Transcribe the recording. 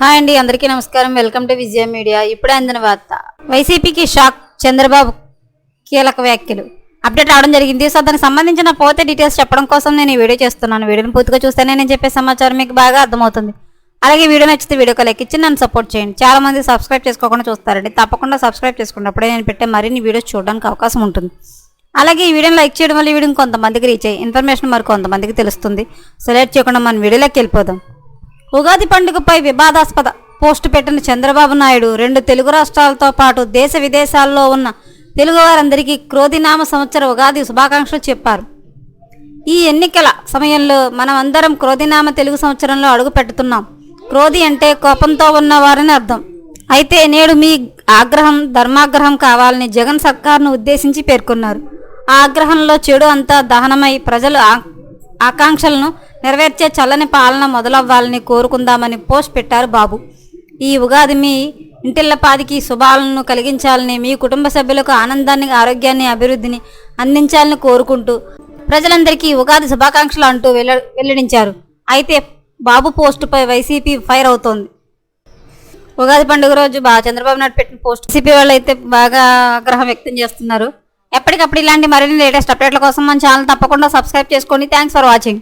Hi అండి అందరికీ నమస్కారం. Welcome to Vijaya media. ఇప్పుడే అందిన వార్త. వైసీపీకి షాక్. చంద్రబాబు కీలక వ్యాఖ్యలు. అప్డేట్ రావడం జరిగింది. సో దానికి సంబంధించిన పోతే డీటెయిల్స్ చెప్పడం కోసం నేను ఈ వీడియో చేస్తున్నాను. వీడియోని పూర్తిగా చూస్తేనే నేను చెప్పే సమాచారం మీకు బాగా అర్థమవుతుంది. అలాగే వీడియో నచ్చితే వీడియోకి లైక్ ఇచ్చి నన్ను సపోర్ట్ చేయండి. చాలా మంది సబ్స్క్రైబ్ చేసుకోకుండా చూస్తారండి. తప్పకుండా సబ్స్క్రైబ్ చేసుకున్నప్పుడే నేను పెట్టే మరిన్ని వీడియోస్ చూడడానికి అవకాశం ఉంటుంది. అలాగే ఈ వీడియోని లైక్ చేయడం వల్ల వీడియో కొంతమందికి రీచ్ అయ్యి ఇన్ఫర్మేషన్ మరి కొంతమందికి తెలుస్తుంది. సో లేట్ చేయకుండా మన వీడియోలోకి వెళ్ళిపోదాం. ఉగాది పండుగపై వివాదాస్పద పోస్టు పెట్టిన చంద్రబాబు నాయుడు రెండు తెలుగు రాష్ట్రాలతో పాటు దేశ విదేశాల్లో ఉన్న తెలుగు వారందరికీ క్రోధినామ సంవత్సర ఉగాది శుభాకాంక్షలు చెప్పారు. ఈ ఎన్నికల సమయంలో మనం అందరం క్రోధినామ తెలుగు సంవత్సరంలో అడుగు పెడుతున్నాం. క్రోధి అంటే కోపంతో ఉన్నవారని అర్థం. అయితే నేడు మీ ఆగ్రహం ధర్మాగ్రహం కావాలని జగన్ సర్కార్ను ఉద్దేశించి పేర్కొన్నారు. ఆ ఆగ్రహంలో చెడు అంతా దహనమై ప్రజలు ఆ- ఆకాంక్షలను నెరవేర్చే చల్లని పాలన మొదలవ్వాలని కోరుకుందామని పోస్ట్ పెట్టారు బాబు. ఈ ఉగాది మీ ఇంటిల్లపాదికి శుభాలను కలిగించాలని మీ కుటుంబ సభ్యులకు ఆనందాన్ని ఆరోగ్యాన్ని అభివృద్ధిని అందించాలని కోరుకుంటూ ప్రజలందరికీ ఉగాది శుభాకాంక్షలు అంటూ వెల్ల వెల్లడించారు. అయితే బాబు పోస్టుపై వైసీపీ ఫైర్ అవుతోంది. ఉగాది పండుగ రోజు బాగా చంద్రబాబు నాయుడు పెట్టిన పోస్ట్ వైసీపీ వాళ్ళు అయితే బాగా ఆగ్రహం వ్యక్తం చేస్తున్నారు. ఎప్పటికప్పుడు ఇలాంటి మరిన్ని లేటెస్ట్ అప్డేట్ల కోసం మన ఛానల్ తప్పకుండా సబ్స్క్రైబ్ చేసుకోండి థ్యాంక్స్ ఫర్ వాచింగ్.